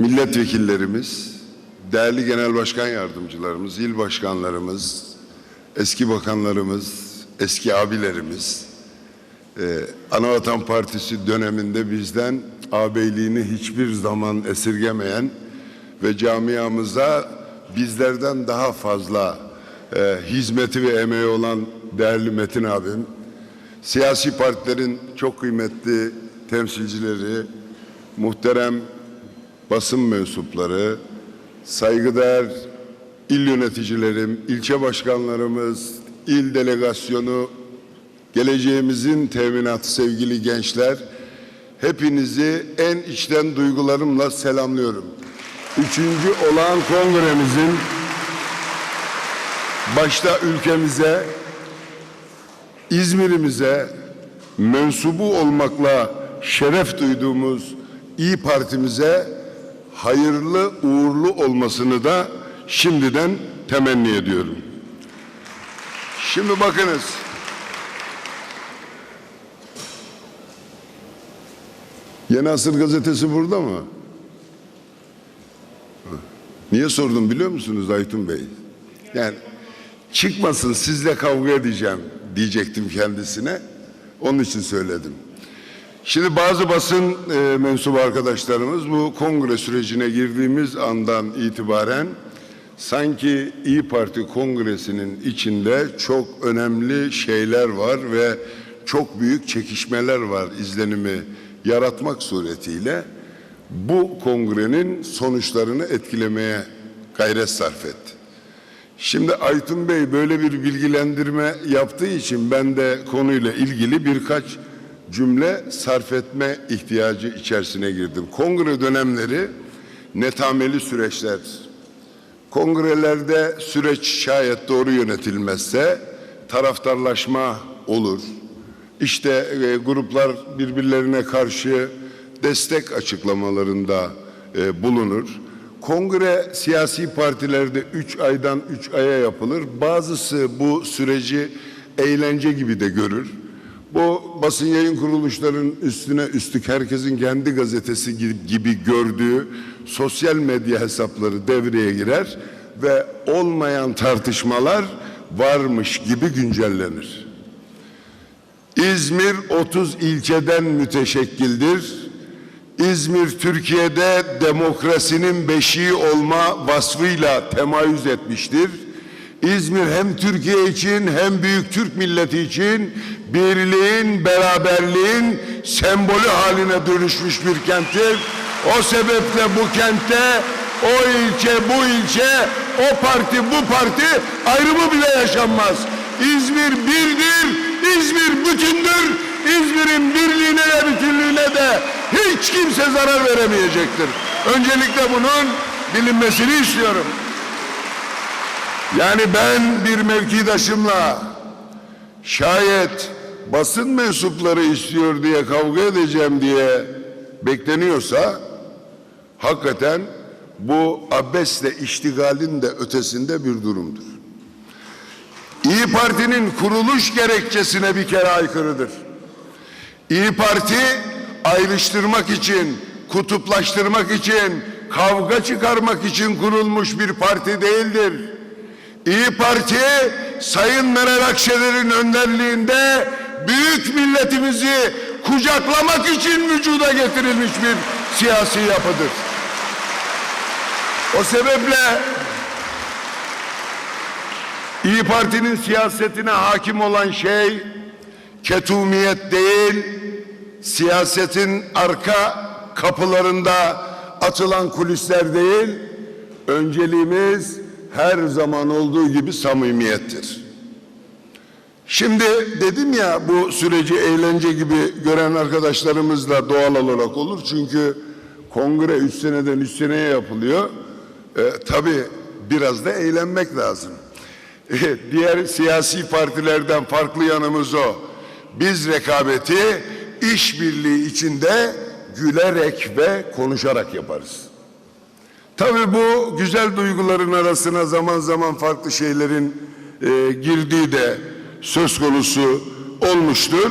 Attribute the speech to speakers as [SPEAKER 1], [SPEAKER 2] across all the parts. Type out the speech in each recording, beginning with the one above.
[SPEAKER 1] milletvekillerimiz, değerli genel başkan yardımcılarımız, il başkanlarımız, eski bakanlarımız, eski abilerimiz, e, Anavatan Partisi döneminde bizden ağabeyliğini hiçbir zaman esirgemeyen ve camiamıza bizlerden daha fazla e, hizmeti ve emeği olan değerli Metin abim, siyasi partilerin çok kıymetli temsilcileri, muhterem basın mensupları, saygıdeğer il yöneticilerim, ilçe başkanlarımız, il delegasyonu, geleceğimizin teminatı sevgili gençler, hepinizi en içten duygularımla selamlıyorum. Üçüncü olağan kongremizin başta ülkemize, İzmir'imize mensubu olmakla şeref duyduğumuz İyi Partimize hayırlı uğurlu olmasını da şimdiden temenni ediyorum. Şimdi bakınız. Yeni Asır gazetesi burada mı? Niye sordum biliyor musunuz Aytun Bey? Yani çıkmasın sizle kavga edeceğim diyecektim kendisine. Onun için söyledim. Şimdi bazı basın e, mensubu arkadaşlarımız bu kongre sürecine girdiğimiz andan itibaren sanki İyi Parti kongresinin içinde çok önemli şeyler var ve çok büyük çekişmeler var izlenimi yaratmak suretiyle bu kongrenin sonuçlarını etkilemeye gayret sarf etti. Şimdi Aytun Bey böyle bir bilgilendirme yaptığı için ben de konuyla ilgili birkaç cümle sarf etme ihtiyacı içerisine girdim. Kongre dönemleri netameli süreçlerdir. Kongrelerde süreç şayet doğru yönetilmezse taraftarlaşma olur. İşte e, gruplar birbirlerine karşı destek açıklamalarında e, bulunur. Kongre siyasi partilerde 3 aydan 3 aya yapılır. Bazısı bu süreci eğlence gibi de görür. Bu basın yayın kuruluşların üstüne üstlük herkesin kendi gazetesi gibi gördüğü sosyal medya hesapları devreye girer ve olmayan tartışmalar varmış gibi güncellenir. İzmir 30 ilçeden müteşekkildir. İzmir Türkiye'de demokrasinin beşiği olma vasfıyla temayüz etmiştir. İzmir hem Türkiye için hem büyük Türk milleti için birliğin, beraberliğin sembolü haline dönüşmüş bir kenttir. O sebeple bu kentte o ilçe, bu ilçe, o parti, bu parti ayrımı bile yaşanmaz. İzmir birdir, İzmir bütündür. İzmir'in birliğine ve bütünlüğüne de hiç kimse zarar veremeyecektir. Öncelikle bunun bilinmesini istiyorum. Yani ben bir mevkidaşımla şayet basın mensupları istiyor diye kavga edeceğim diye bekleniyorsa hakikaten bu abesle iştigalin de ötesinde bir durumdur. İyi Parti'nin kuruluş gerekçesine bir kere aykırıdır. İyi Parti ayrıştırmak için, kutuplaştırmak için, kavga çıkarmak için kurulmuş bir parti değildir. İyi Parti Sayın Meral Akşener'in önderliğinde büyük milletimizi kucaklamak için vücuda getirilmiş bir siyasi yapıdır. O sebeple İyi Parti'nin siyasetine hakim olan şey ketumiyet değil, siyasetin arka kapılarında açılan kulisler değil, önceliğimiz her zaman olduğu gibi samimiyettir. Şimdi dedim ya bu süreci eğlence gibi gören arkadaşlarımızla doğal olarak olur. Çünkü kongre üç seneden üç seneye yapılıyor. E, tabii biraz da eğlenmek lazım. E, diğer siyasi partilerden farklı yanımız o. Biz rekabeti işbirliği içinde gülerek ve konuşarak yaparız. Tabii bu güzel duyguların arasına zaman zaman farklı şeylerin e, girdiği de söz konusu olmuştur.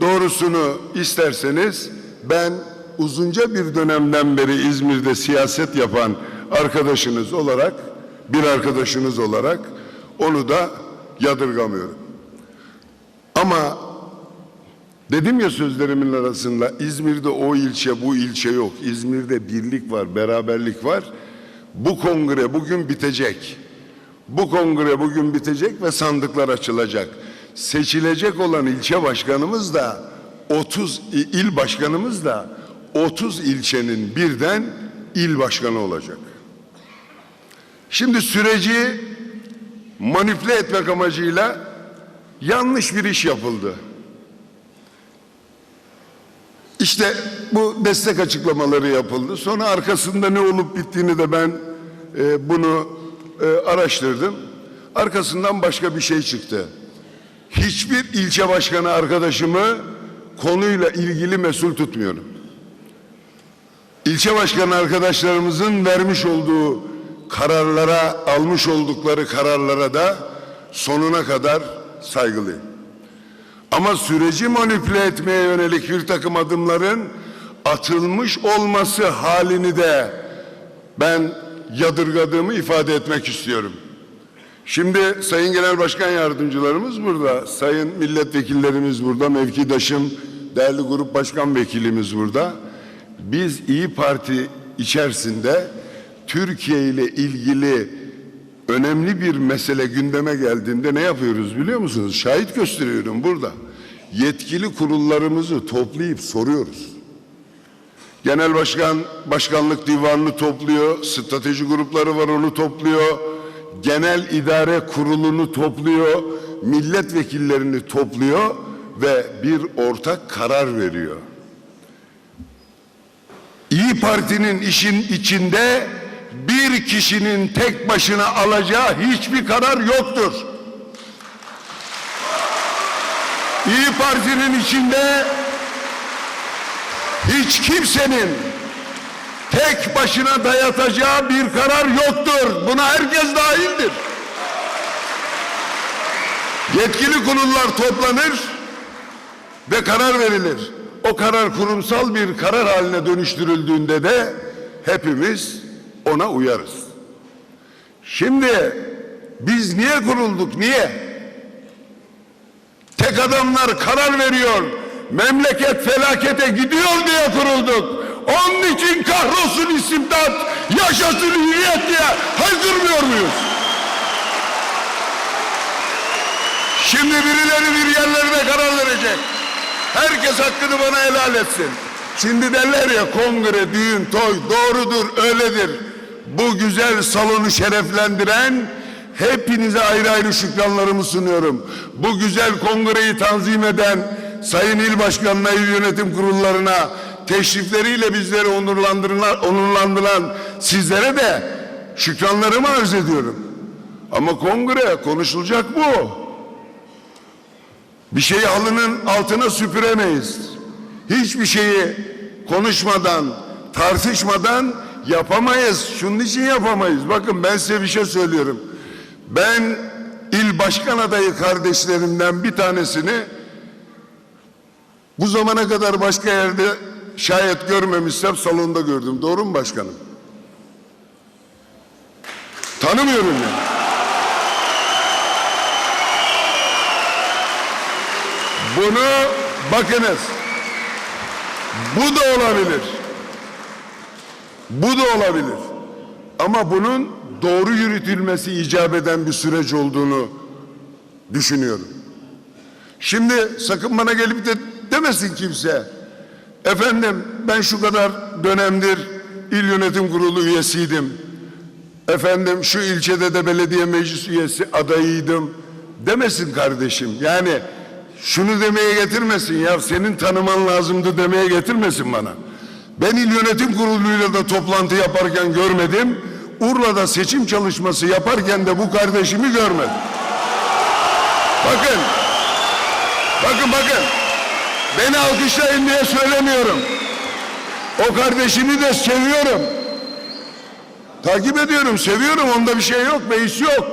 [SPEAKER 1] Doğrusunu isterseniz ben uzunca bir dönemden beri İzmir'de siyaset yapan arkadaşınız olarak, bir arkadaşınız olarak onu da yadırgamıyorum. Ama dedim ya sözlerimin arasında İzmir'de o ilçe bu ilçe yok. İzmir'de birlik var, beraberlik var. Bu kongre bugün bitecek. Bu kongre bugün bitecek ve sandıklar açılacak. Seçilecek olan ilçe başkanımız da 30 il başkanımız da 30 ilçenin birden il başkanı olacak. Şimdi süreci manipüle etmek amacıyla yanlış bir iş yapıldı. İşte bu destek açıklamaları yapıldı. Sonra arkasında ne olup bittiğini de ben e, bunu e, araştırdım. Arkasından başka bir şey çıktı. Hiçbir ilçe başkanı arkadaşımı konuyla ilgili mesul tutmuyorum. İlçe başkanı arkadaşlarımızın vermiş olduğu kararlara, almış oldukları kararlara da sonuna kadar saygılıyım. Ama süreci manipüle etmeye yönelik bir takım adımların atılmış olması halini de ben yadırgadığımı ifade etmek istiyorum. Şimdi Sayın Genel Başkan Yardımcılarımız burada, Sayın Milletvekillerimiz burada, mevkidaşım, değerli Grup Başkan Vekilimiz burada. Biz İyi Parti içerisinde Türkiye ile ilgili önemli bir mesele gündeme geldiğinde ne yapıyoruz biliyor musunuz? Şahit gösteriyorum burada. Yetkili kurullarımızı toplayıp soruyoruz. Genel Başkan Başkanlık Divanı'nı topluyor, strateji grupları var onu topluyor, Genel İdare Kurulu'nu topluyor, milletvekillerini topluyor ve bir ortak karar veriyor. İyi Parti'nin işin içinde bir kişinin tek başına alacağı hiçbir karar yoktur. İyi Parti'nin içinde hiç kimsenin tek başına dayatacağı bir karar yoktur. Buna herkes dahildir. Yetkili kurullar toplanır ve karar verilir. O karar kurumsal bir karar haline dönüştürüldüğünde de hepimiz ona uyarız. Şimdi biz niye kurulduk? Niye? Tek adamlar karar veriyor. Memleket felakete gidiyor diye kurulduk. Onun için kahrolsun istimdat, yaşasın hürriyet diye haykırmıyor muyuz? Şimdi birileri bir yerlerde karar verecek. Herkes hakkını bana helal etsin. Şimdi derler ya kongre, düğün, toy doğrudur, öyledir. Bu güzel salonu şereflendiren hepinize ayrı ayrı şükranlarımı sunuyorum. Bu güzel kongreyi tanzim eden Sayın İl Başkanı'na, il yönetim kurullarına, teşrifleriyle bizleri onurlandıran, sizlere de şükranlarımı arz ediyorum. Ama kongre konuşulacak bu. Bir şeyi halının altına süpüremeyiz. Hiçbir şeyi konuşmadan, tartışmadan yapamayız. Şunun için yapamayız. Bakın ben size bir şey söylüyorum. Ben il başkan adayı kardeşlerimden bir tanesini bu zamana kadar başka yerde şayet görmemişsem salonda gördüm. Doğru mu başkanım? Tanımıyorum yani. Bunu bakınız. Bu da olabilir. Bu da olabilir. Ama bunun doğru yürütülmesi icap eden bir süreç olduğunu düşünüyorum. Şimdi sakın bana gelip de demesin kimse. Efendim ben şu kadar dönemdir il yönetim kurulu üyesiydim. Efendim şu ilçede de belediye meclis üyesi adayıydım. Demesin kardeşim. Yani şunu demeye getirmesin ya senin tanıman lazımdı demeye getirmesin bana. Ben il yönetim kuruluyla da toplantı yaparken görmedim. Urla'da seçim çalışması yaparken de bu kardeşimi görmedim. Bakın. Bakın bakın. Beni alkışlayın diye söylemiyorum. O kardeşimi de seviyorum. Takip ediyorum, seviyorum. Onda bir şey yok, beis yok.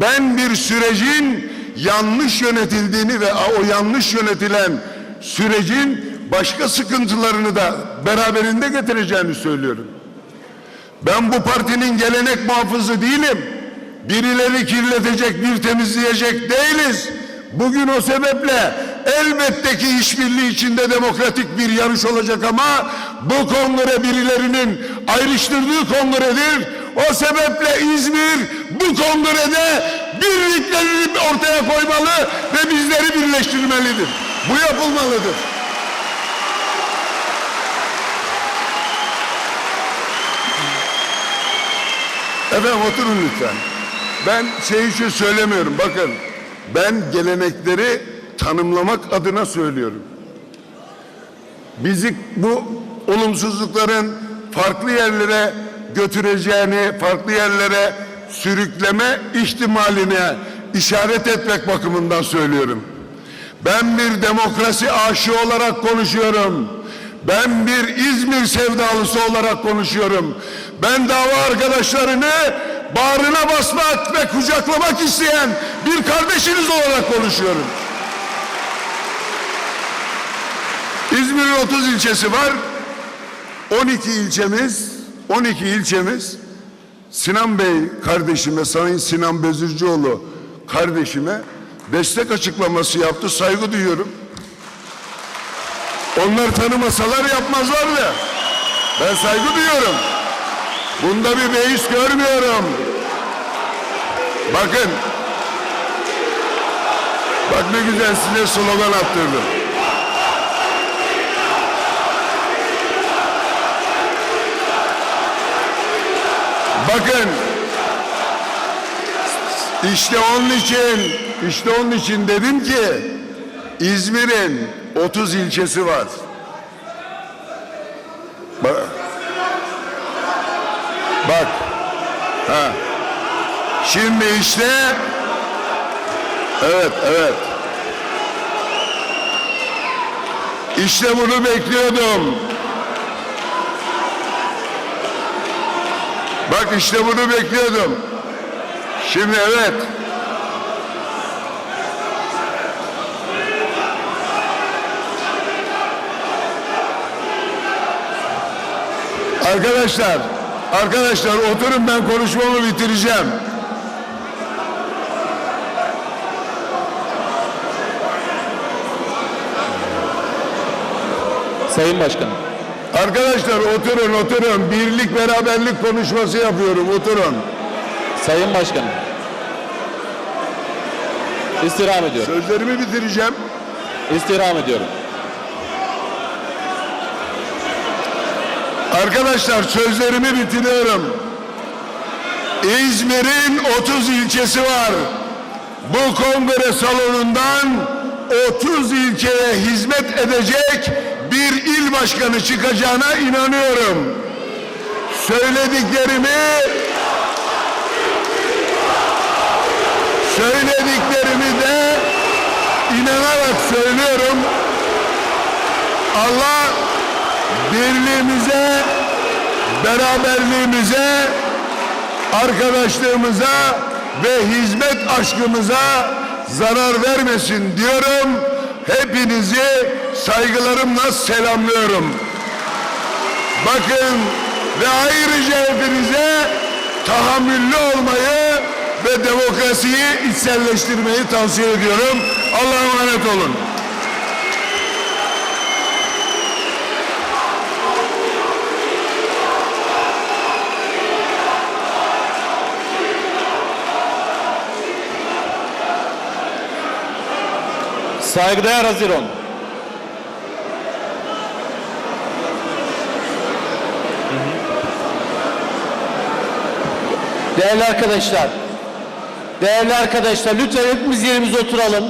[SPEAKER 1] Ben bir sürecin yanlış yönetildiğini ve o yanlış yönetilen sürecin başka sıkıntılarını da beraberinde getireceğini söylüyorum. Ben bu partinin gelenek muhafızı değilim. Birileri kirletecek, bir temizleyecek değiliz. Bugün o sebeple elbette ki işbirliği içinde demokratik bir yarış olacak ama bu kongre birilerinin ayrıştırdığı kongredir. O sebeple İzmir bu kongrede birliklerini ortaya koymalı ve bizleri birleştirmelidir. Bu yapılmalıdır. Efendim oturun lütfen. Ben şey için söylemiyorum. Bakın ben gelenekleri tanımlamak adına söylüyorum. Bizi bu olumsuzlukların farklı yerlere götüreceğini, farklı yerlere sürükleme ihtimaline işaret etmek bakımından söylüyorum. Ben bir demokrasi aşığı olarak konuşuyorum. Ben bir İzmir sevdalısı olarak konuşuyorum. Ben dava arkadaşlarını bağrına basmak ve kucaklamak isteyen bir kardeşiniz olarak konuşuyorum. İzmir'in 30 ilçesi var. 12 ilçemiz, 12 ilçemiz Sinan Bey kardeşime, Sayın Sinan Bezircioğlu kardeşime destek açıklaması yaptı. Saygı duyuyorum. Onlar tanımasalar yapmazlardı. Ben saygı duyuyorum. Bunda bir beis görmüyorum. Bakın. Bak ne güzel size slogan attırdım. Bakın. İşte onun için, işte onun için dedim ki İzmir'in 30 ilçesi var. Bak. Bak. Ha. Şimdi işte Evet, evet. İşte bunu bekliyordum. Bak işte bunu bekliyordum. Şimdi evet. Arkadaşlar, arkadaşlar oturun ben konuşmamı bitireceğim.
[SPEAKER 2] Sayın Başkanım.
[SPEAKER 1] Arkadaşlar oturun oturun. Birlik beraberlik konuşması yapıyorum. Oturun.
[SPEAKER 2] Sayın Başkanım. İstirham ediyorum.
[SPEAKER 1] Sözlerimi bitireceğim.
[SPEAKER 2] İstirham ediyorum.
[SPEAKER 1] Arkadaşlar sözlerimi bitiriyorum. İzmir'in 30 ilçesi var. Bu kongre salonundan 30 ilçeye hizmet edecek bir il başkanı çıkacağına inanıyorum. Söylediklerimi söylediklerimi de inanarak söylüyorum. Allah birliğimize, beraberliğimize, arkadaşlığımıza ve hizmet aşkımıza zarar vermesin diyorum. Hepinizi saygılarımla selamlıyorum. Bakın ve ayrıca hepinize tahammüllü olmayı ve demokrasiyi içselleştirmeyi tavsiye ediyorum. Allah'a emanet olun.
[SPEAKER 2] Saygıdeğer Haziran.
[SPEAKER 3] Değerli arkadaşlar, değerli arkadaşlar lütfen hepimiz yerimize oturalım.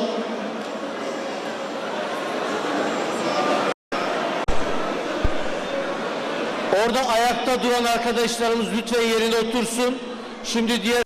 [SPEAKER 3] Orada ayakta duran arkadaşlarımız lütfen yerine otursun. Şimdi diğer